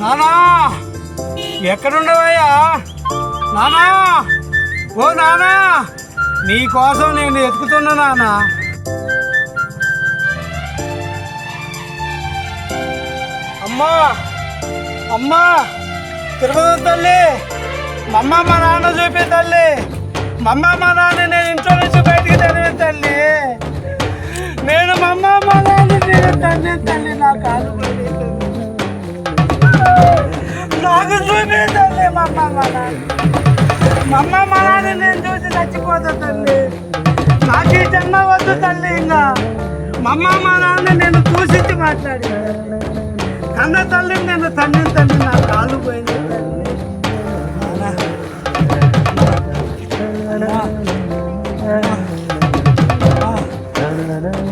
నానా ఎక్కడుండవయ్యా? నానా ఓ నానా నీ కోసం నేను ఎత్తుకుతున్నా నానా. అమ్మా అమ్మా తిరుపతి తల్లి మమ్మ మా నాన్న చూపే తల్లి మమ్మ మా నాన్న నేను ఇంట్లో నుంచి బయటికి తరివే తల్లి. నేను మమ్మ మా నాన్న తల్లి తల్లి నా కాలు అమ్మ మమ్మ మా నాన్న మా నాన్న నేను చూసి చచ్చిపోతా తల్లి నాకు ఈ జన్మ వద్దు తల్లి ఇంకా మమ్మ మా నాన్న నేను చూసించి మాట్లాడి కన్న తల్లి నేను తండ్రి తల్లి నా కాలు పోయింది తల్లి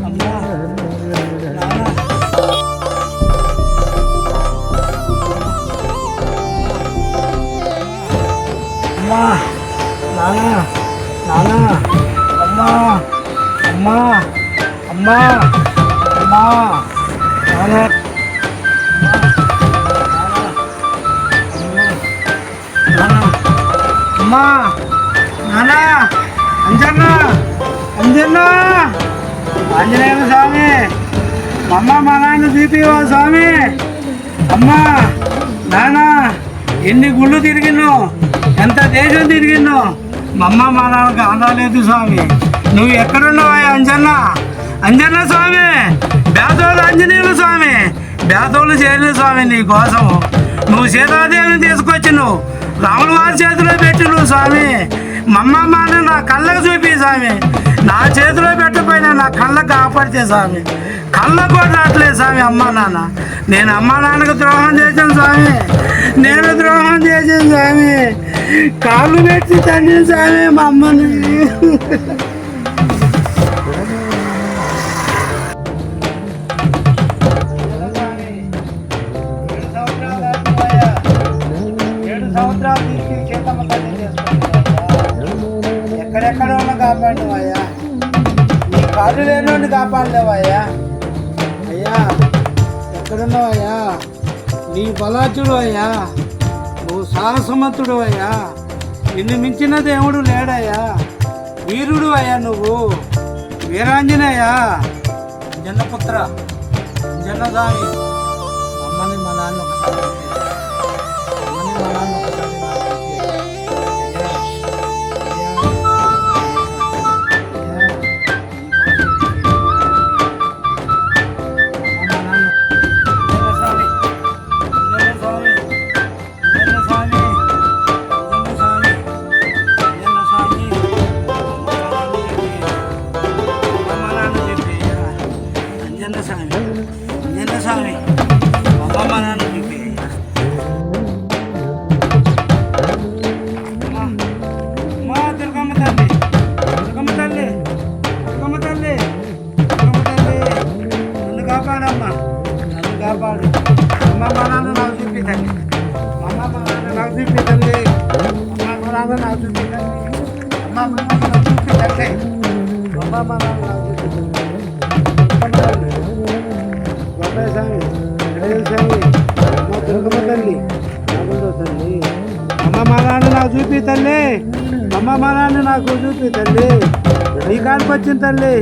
అమ్మా. అమ్మా నాన్న నాన్న అమ్మా అమ్మా అమ్మా అమ్మా నాన్న అమ్మా నాన్న అంజన్న అంజన్న ఆంజనేయ స్వామి అమ్మ మా నాయన దీపివా స్వామి అమ్మా నాన్న ఎన్ని గుళ్ళు తిరిగినావు ఎంత దేశం తిరిగిందో మా అమ్మ మా నాన్నకు ఆందలేదు స్వామి. నువ్వు ఎక్కడున్నావా అంజన్న? అంజన్న స్వామి బేదోలు అంజనీయులు స్వామి. బేదోలు చేయలేదు స్వామి నీ కోసం నువ్వు సీతాదేవిని తీసుకొచ్చి నువ్వు రాముల వారి చేతిలో పెట్టి నువ్వు స్వామి మమ్మ మాన నా కళ్ళకు చూపి స్వామి. నా చేతిలో పెట్టపోయినా నా కళ్ళకు కాపాడితే స్వామి. కళ్ళకు కూడా రావట్లేదు స్వామి అమ్మ నాన్న. నేను అమ్మ నాన్నకు ద్రోహం చేశాను స్వామి. నేను ద్రోహం చేసాను స్వామి. కాళ్ళు పెట్టి తండ్రి స్వామి మా అమ్మని ఎక్కడెక్కడ ఉన్న కాపాడలేవయ్యా నీ కాళ్ళు లేని కాపాడలేవయ్యా. అయ్యా ఎక్కడున్నావయ్యా? నీ బలాచుడు అయ్యా. నువ్వు సాహసమంతుడు అయ్యా. నిన్ను మించిన దేవుడు లేడయ్యా. వీరుడు అయ్యా నువ్వు. వీరాంజనేయ. జన్నపుత్ర జన్నదాని వచ్చింది తల్లి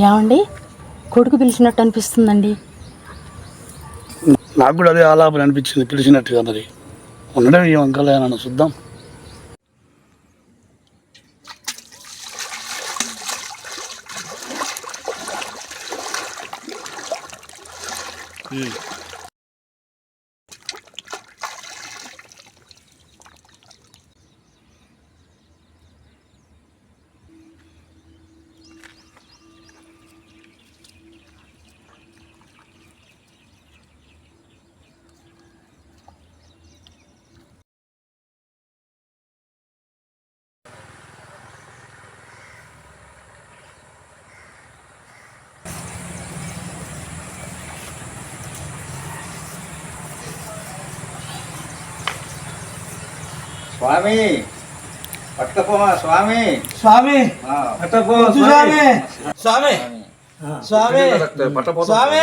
ఏమండి? కొడుకు పిలిచినట్టు అనిపిస్తుందండి. నాకు కూడా అదే ఆలాపన అనిపించింది పిలిచినట్టుగా మరి. ఉండడం ఏం వంకలేనన్న చూద్దాం. స్వామి పట్టుకపోమా స్వామి. స్వామి స్వామి. స్వామి. స్వామి స్వామి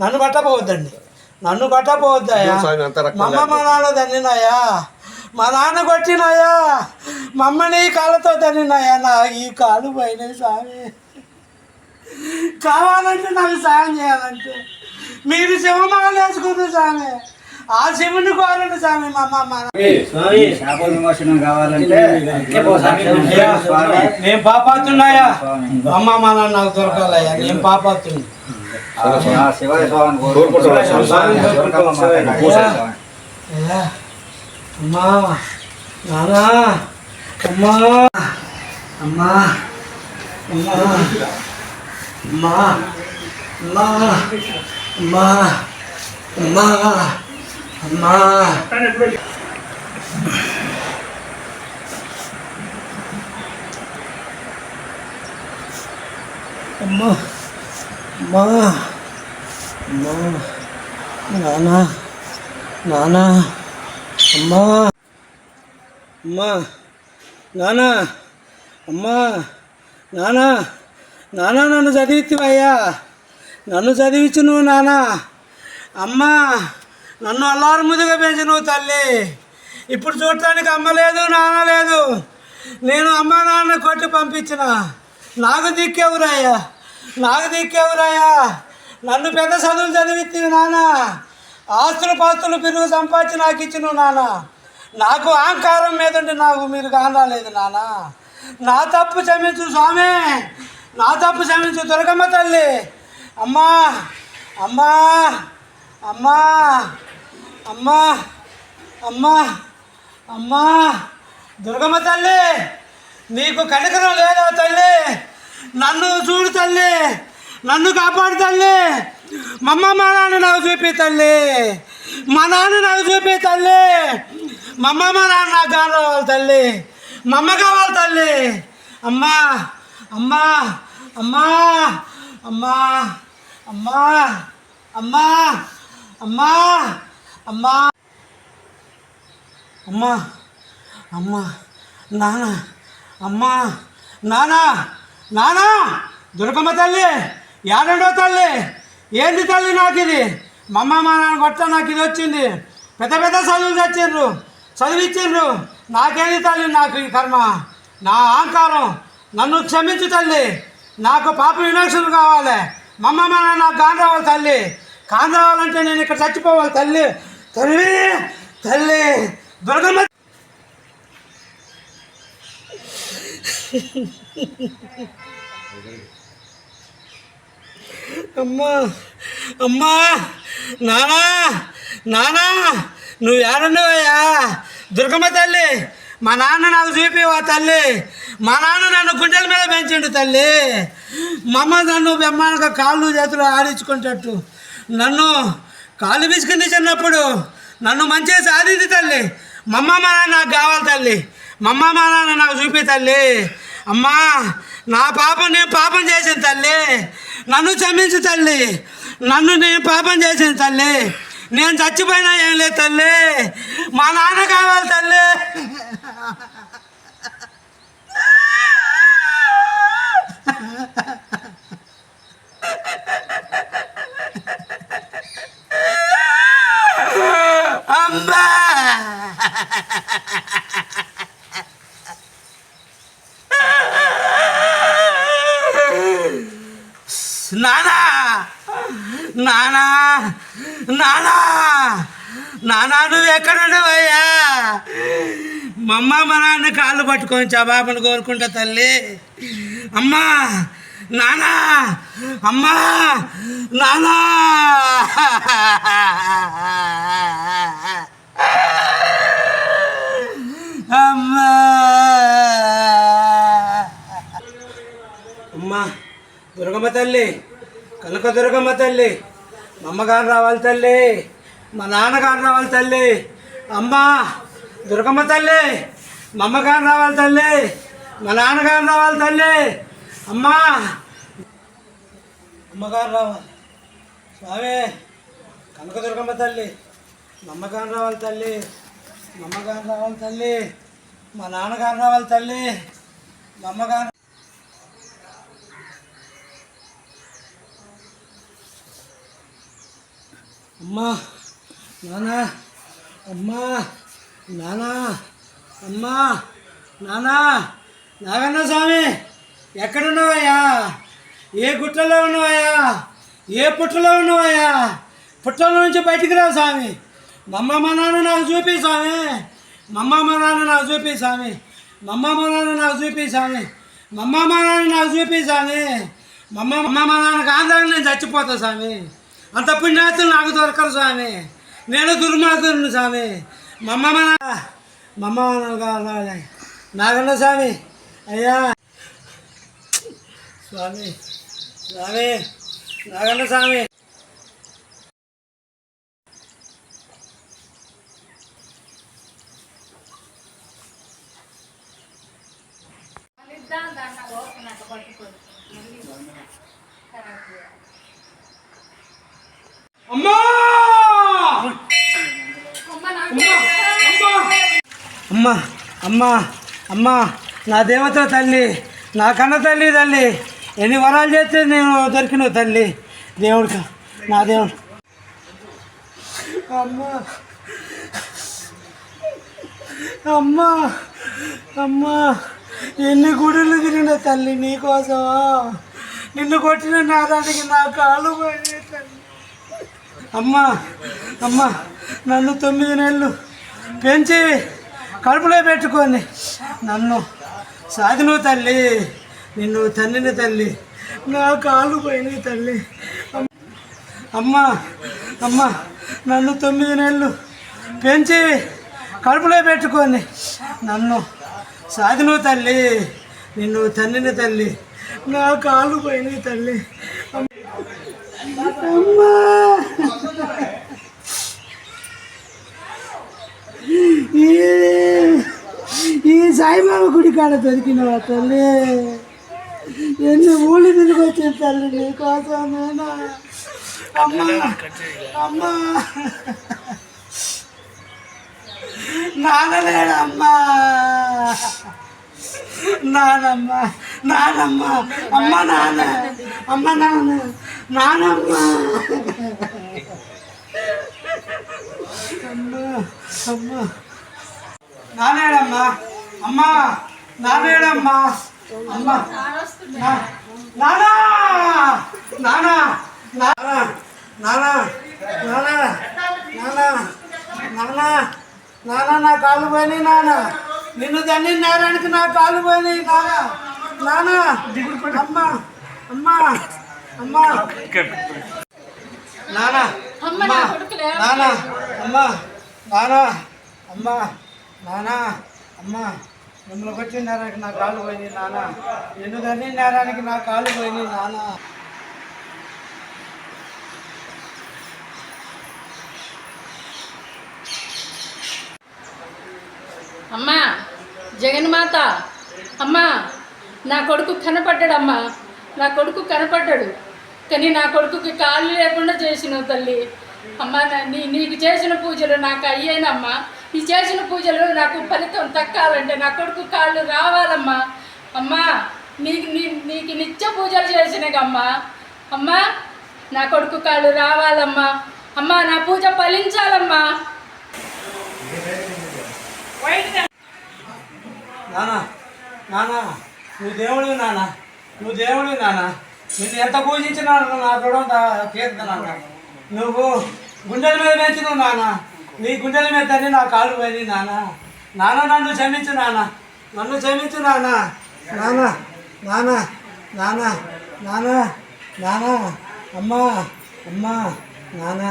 నన్ను పట్టపోవద్దండి. నన్ను పట్టపోవద్దయ్యా. మా అమ్మ మా నాన్న తన్నినాయా మా నాన్న కొట్టినాయా మా అమ్మని ఈ కాళ్ళతో తన్నినాయా నా ఈ కాలు పైన స్వామి. కావాలంటే నాకు సాయం చేయాలంటే. మీరు శివమాల వేసుకుంది స్వామి. ఆ శివుని కోరండి స్వామి స్వామి శాప విమోచనం కావాలంటే నేను పాపాత్తున్నాయా అమ్మ మన నాకు దొరకాలయ్యా. నేను పాపాత్తుంది శివాయ స్వామి అమ్మా నానా అమ్మా అమ్మా అమ్మా అమ్మా అమ్మా అమ్మా అమ్మా. అమ్మా. అమ్మా. అమ్మా. అమ్మా. నానా. నానా. అమ్మా. అమ్మా. నానా. అమ్మా. నానా. నానా నన్ను చదివిత్తివయ్యా. నన్ను చదివించు నువ్వు నానా. అమ్మా. నన్ను అల్లారు ముందుగా పెంచి నువ్వు తల్లి. ఇప్పుడు చూడటానికి అమ్మ లేదు నాన్న లేదు. నేను అమ్మ నాన్న కొట్టి పంపించిన. నాకు దిక్కెవరాయా నాకు దిక్కెవరాయా నన్ను పెద్ద చదువులు చదివిత్తివి నాన్న. ఆస్తులు పాస్తులు పెరుగు సంపాదించి నాకు ఇచ్చిన నాన్న. నాకు అహంకారం మీదండి నాకు మీరు కానరాలేదు నాన్న. నా తప్పు క్షమించు స్వామి. నా తప్పు క్షమించు దుర్గమ్మ తల్లి. అమ్మా అమ్మా అమ్మా. అమ్మా అమ్మా అమ్మా దుర్గమ్మ తల్లి నీకు కనికరం లేదా తల్లి? నన్ను చూడు తల్లి నన్ను కాపాడు తల్లి. మా అమ్మ మా నాన్న నాకు చూపి తల్లి. మా నాన్న నాకు చూపి తల్లి. మా మా నాన్న నాకు కావాలి తల్లి. మా అమ్మ కావాలి తల్లి? అమ్మా అమ్మా అమ్మా అమ్మా అమ్మా అమ్మా అమ్మా అమ్మా అమ్మా. అమ్మా. నాన్న అమ్మా. నాన్న నాన్న దుర్గమ్మ తల్లి. యాడో తల్లి. ఏంది తల్లి నాకు ఇది మా అమ్మ మా నాన్న కొట్ట నాకు ఇది వచ్చింది. పెద్ద పెద్ద చదువులు తెచ్చిండ్రు. చదివిచ్చిండ్రు. నాకేది తల్లి నాకు ఈ కర్మ? నా అహంకారం. నన్ను క్షమించు తల్లి. నాకు పాప వినాశనం కావాలి. మా అమ్మ మా నాన్న నాకు కాని రావాలి తల్లి. కాని రావాలంటే నేను ఇక్కడ చచ్చిపోవాలి తల్లి. తల్లి తల్లి దుర్గమ్మ. అమ్మా అమ్మా నానా నానా నువ్వు ఏడున్నావయ్యా? దుర్గమ్మ తల్లి మా నాన్న నాకు చూపివా తల్లి. మా నాన్న నన్ను గుండెల మీద పెంచిండు తల్లి. మా అమ్మ నన్ను బెమ్మానగా కాళ్ళు చేతులు ఆడించుకుంటట్టు నన్ను కాళ్ళు బిసుకుంది చిన్నప్పుడు. నన్ను మంచిగా సాధింది తల్లి. మా అమ్మ మా నాన్న నాకు కావాలి తల్లి. మా అమ్మ మా నాన్న నాకు చూపి తల్లి. అమ్మా నా పాపం నేను పాపం చేసిన తల్లి. నన్ను క్షమించు తల్లి. నన్ను నేను పాపం చేసిన తల్లి. నేను చచ్చిపోయినా ఏం లేదు తల్లి. మా నాన్న కావాలి తల్లి. అమ్మా నానా! నానా! నానా! నానా నువ్వు ఎక్కడ ఉండవయ్యా? మా అమ్మ మా నాన్న కాళ్ళు పట్టుకొని చబాబుని కోరుకుంటా తల్లి. అమ్మా! నానా! అమ్మా! నానా! అమ్మా! అమ్మా! దుర్గమ్మ తల్లి! కనక దుర్గమ్మ తల్లి! మా అమ్మగారు రావాలి తల్లి! మా నాన్నగారు రావాలి తల్లి! అమ్మా! దుర్గమ్మ తల్లి! మా అమ్మగారు రావాలి తల్లి! మా నాన్నగారు రావాలి తల్లి! అమ్మా! అమ్మగారు రావాలి. స్వామి కనకదుర్గమ్మ తల్లి మా రావాలి తల్లి మా రావాలి తల్లి మా నాన్నగారు రావాలి తల్లి మా అమ్మా నాన్న అమ్మా నాన్న అమ్మా నాన్న నాగన్న స్వామి ఎక్కడున్నావయ్యా? ఏ గుట్టలో ఉన్నావయ్యా? ఏ పుట్టలో ఉన్నావయ్యా? పుట్టలో నుంచి బయటికి రా స్వామి. మమ్మ నాన్న నాకు చూపి స్వామి. మమ్మ నాన్న నాకు చూపి స్వామి. మమ్మ నాన్న నాకు చూపి స్వామి. మమ్మ నాన్న నాకు చూపి స్వామి. మమ్మ మమ్మ నాన్నకు ఆంధ్రాన్ని నేను చచ్చిపోతా స్వామి. అంత పుణ్యాతులు నాకు దొరకరు స్వామి. నేను దుర్మార్గులను స్వామి. మమ్మ నాన్న మమ్మ నాన్న కావాలి నాగన్న స్వామి. అయ్యా. స్వామి. స్వామి నాగన్న స్వామి. అమ్మా! అమ్మా అమ్మా అమ్మా నా దేవత తల్లి నా కన్న తల్లి తల్లి. ఎన్ని వరాలు చేస్తే నేను దొరికిన తల్లి? దేవుడికి నా దేవుడు. అమ్మా. అమ్మా. అమ్మా. ఎన్ని గుడులు తిరిగిన తల్లి నీకోసమా నిన్ను కొట్టిన నాదానికి నా కాలు పోయి తల్లి. అమ్మా. అమ్మా. నన్ను తొమ్మిది నెలలు పెంచి కడుపులో పెట్టుకొని నన్ను సాధిను తల్లి. నిన్ను తల్లిని తల్లి. నా కాళ్ళు పోయినాయి తల్లి. అమ్మ అమ్మ నన్ను తొమ్మిది నెలలు పెంచి కడుపులో పెట్టుకొని నన్ను సాధిను తల్లి. నిన్ను తల్లిని తల్లి. నా కాళ్ళు పోయినాయి తల్లి. అమ్మా. ఈ ఈ సాయిబాబా గుడి కాడ దొరికిన తల్లి? എന്നെ ഊളിതിൽ വെച്ച് തല്ലില്ലേ കോസാമേന അമ്മ അമ്മ നാടവേണമ്മ നാനമ്മ നാനമ്മ അമ്മ നാന് അമ്മ നാന് നാനമ്മ അമ്മ അമ്മ നാനേടമ്മ അമ്മ നാനേടമ്മ అమ్మా నా- నానా నానా నానా నానా నానా నానా నానా నానా నా కాలు పోయినాయి నాన్న నిన్ను దండి నేరానికి నా కాలు పోయినాయి నానా నానా అమ్మా అమ్మా అమ్మా నానా అమ్మా నానా అమ్మా నానా అమ్మా నానా అమ్మా మిమ్మల్ని కొట్టి నేరానికి నా కాలు పోయింది నానా నిన్ను. దండి నేరానికి నా కాలు పోయింది నానా అమ్మా జగన్మాత అమ్మా నా కొడుకు కనపడ్డాడమ్మా. నా కొడుకు కనపడ్డాడు. కానీ నా కొడుకుకి కాళ్ళు లేకుండా చేసినావు తల్లి. అమ్మా నీ నీకు చేసిన పూజలు నాకు అయ్యాయినమ్మా. ఈ చేసిన పూజలు నాకు ఫలితం తక్కాలంటే నా కొడుకు కాళ్ళు రావాలమ్మా. అమ్మా నీకు నీ నీకు నిత్య పూజలు చేసినగమ్మా అమ్మా. నా కొడుకు కాళ్ళు రావాలమ్మా. అమ్మా నా పూజ ఫలించాలమ్మా. నానా నానా నువ్వు దేవుడివి నాన్న నువ్వు దేవుడివి నాన్న నిన్ను ఎంత పూజించినా నా చూడం తీర్థ నాన్న నువ్వు గుండెల మీద పెంచినావు నాన్న నీ గుండెల మీద తన్ని నా కాళ్ళు పోయింది నానా. నాన్న నన్ను క్షమించు నాన్న నన్ను క్షమించు నాన్న నాన్న నాన్న నాన్న నాన్న నాన్న అమ్మా అమ్మా నాన్న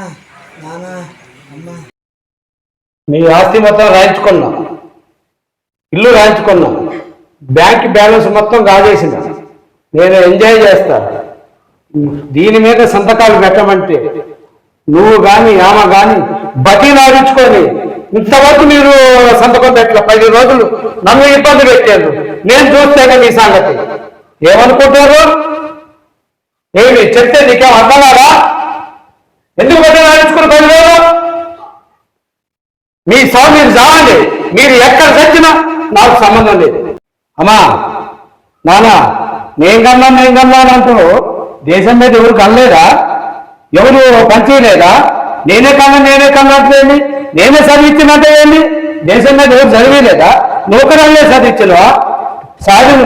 నాన్న అమ్మా. మీ ఆస్తి మొత్తం రాయించుకున్నా. ఇల్లు రాయించుకున్నా. బ్యాంక్ బ్యాలెన్స్ మొత్తం కాజేసిన నేను ఎంజాయ్ చేస్తా. దీని మీద సంతకాలు పెట్టమంటే నువ్వు కానీ ఆమె కానీ బతి నాడించుకొని ఇంతవరకు మీరు సంతకం పెట్టలే పది రోజులు నన్ను ఇబ్బంది పెట్టారు నేను చూస్తాను మీ సంగతి. ఏమనుకుంటారు ఏమి చెప్తే నీకేం అర్థం కాదా? ఎందుకు బతి నాడించుకుని పది రోజులు? మీ స్వామి చావండి. మీరు ఎక్కడ చచ్చినా నాకు సంబంధం లేదు. అమ్మా నానా నేను కన్నా నేను కన్నా అంటూ దేశం మీద ఎవరు కనలేదా? ఎవరు పంచేయలేదా నేనే కన్నా నేనే కన్నట్లేండి నేనే చదివించినట్టే ఏంటి దేశం మీద ఎవరు చదివేలేదా నూకరాలే చదివించను సాధు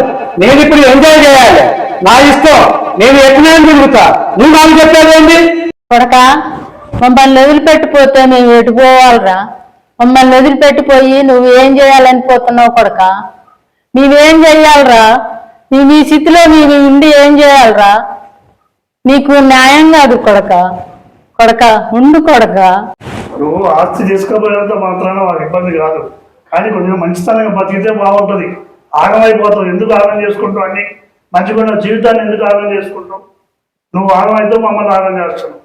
నేను ఇప్పుడు ఎంజాయ్ చేయాలి. నా ఇష్టం. నేను ఎట్లా తిరుగుతా. నువ్వు నాకు చెప్పేదేంటి కొడక మమ్మల్ని వదిలిపెట్టిపోతే మేము ఎటుపోవాలరా మమ్మల్ని వదిలిపెట్టిపోయి నువ్వు ఏం చేయాలని పోతున్నావు కొడక? నీవేం చెయ్యాలరా? నీ నీ స్థితిలో నీవు ఉండి ఏం చేయాలరా? నీకు న్యాయం కాదు కొడక. కొడక ఉండు కొడక. నువ్వు ఆస్తి చేసుకోబోయేంత మాత్రాన వాళ్ళకి ఇబ్బంది కాదు. కానీ కొంచెం మంచితనంగా బతికితే బాగుంటుంది. ఆగమైపోతావు. ఎందుకు ఆగం చేసుకుంటావు అని మంచిగా జీవితాన్ని ఎందుకు ఆగం చేసుకుంటావు? నువ్వు ఆగం అయితే మమ్మల్ని ఆగం చేస్తున్నావు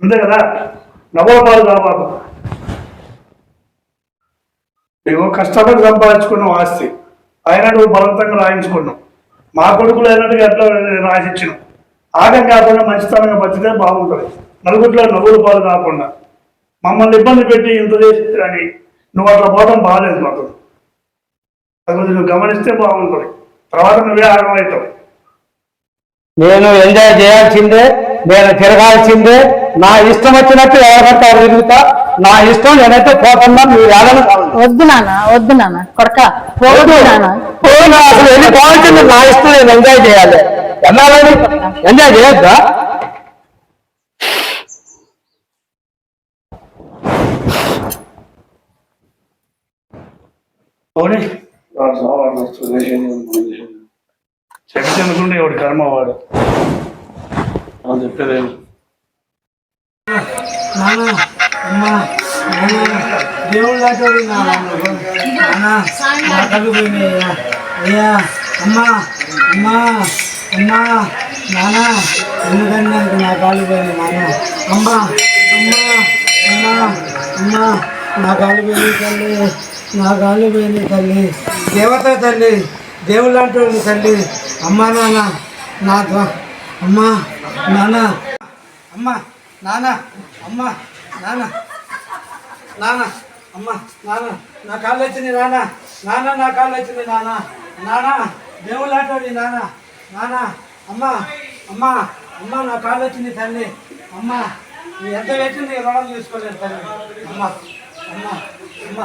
అంతే కదా? నవ్వపాలు కాబాబు నువ్వు కష్టపడి సంపాదించుకున్నావు ఆస్తి. అయినా నువ్వు బలవంతంగా రాయించుకున్నావు. మా కొడుకులు అయినట్టుగా ఎట్లా రాసిచ్చినావు? ఆగం కాకుండా మంచితనంగా బతికితే బాగుంటుంది. నలుగురిలో నవ్వులు పాలు కాకుండా. మమ్మల్ని ఇబ్బంది పెట్టి ఇంత చేసి కానీ నువ్వు అట్లా పోవడం బాగాలేదు మాకు. అది కొంచెం నువ్వు గమనిస్తే బాగుంటుంది. తర్వాత నువ్వే ఆగమవుతావు నేను ఎంజాయ్ చేయాల్సిందే నేను తిరగాల్సిందే. నా ఇష్టం వచ్చినట్టు ఎవరికంటే తిరుగుతా? నా ఇష్టం నేనైతే పోతున్నా మీరు వెళ్ళను వద్దు నాన్న వద్దు నాన్న కొడక. పోవద్దు నాన్న. పోను అసలు వెళ్ళి పోవాల్సింది నా ఇష్టం నేను ఎంజాయ్ చేయాలి. వెళ్ళాలని ఎంజాయ్ చేయొద్దా. చెట్టు చెందుకుంటే ఎవడు కర్మ వాడు? చెప్పేదేమి నాన్న అమ్మ నాన్న దేవుడు నా కళ్ళు పోయినాయ్యా అయ్యా అమ్మ అమ్మ. అమ్మ నాన్న ఎందుకన్నా నా కాలు పోయింది నాన్న? అమ్మ అమ్మ అమ్మ అమ్మ నా కాలు పోయింది తల్లి నా కాలు పోయింది తల్లి. దేవత తల్లి దేవుడు లాంటి తల్లి. అమ్మ నాన్న నా అమ్మా అమ్మ నాన్న అమ్మ నాన్న అమ్మ నాన్న నాన్న అమ్మ నాన్న నా కాళ్ళు వచ్చింది నాన్న నాన్న నా కాళ్ళు వచ్చింది నాన్న నాన్న దేవుళ్ళు ఆటోడి నాన్న. నాన్న అమ్మ అమ్మ అమ్మ నా కాళ్ళు వచ్చింది తల్లి. అమ్మ నీ ఎంత పెట్టింది? రుణం తీసుకోలేదు తల్లి. అమ్మ అమ్మ అమ్మ.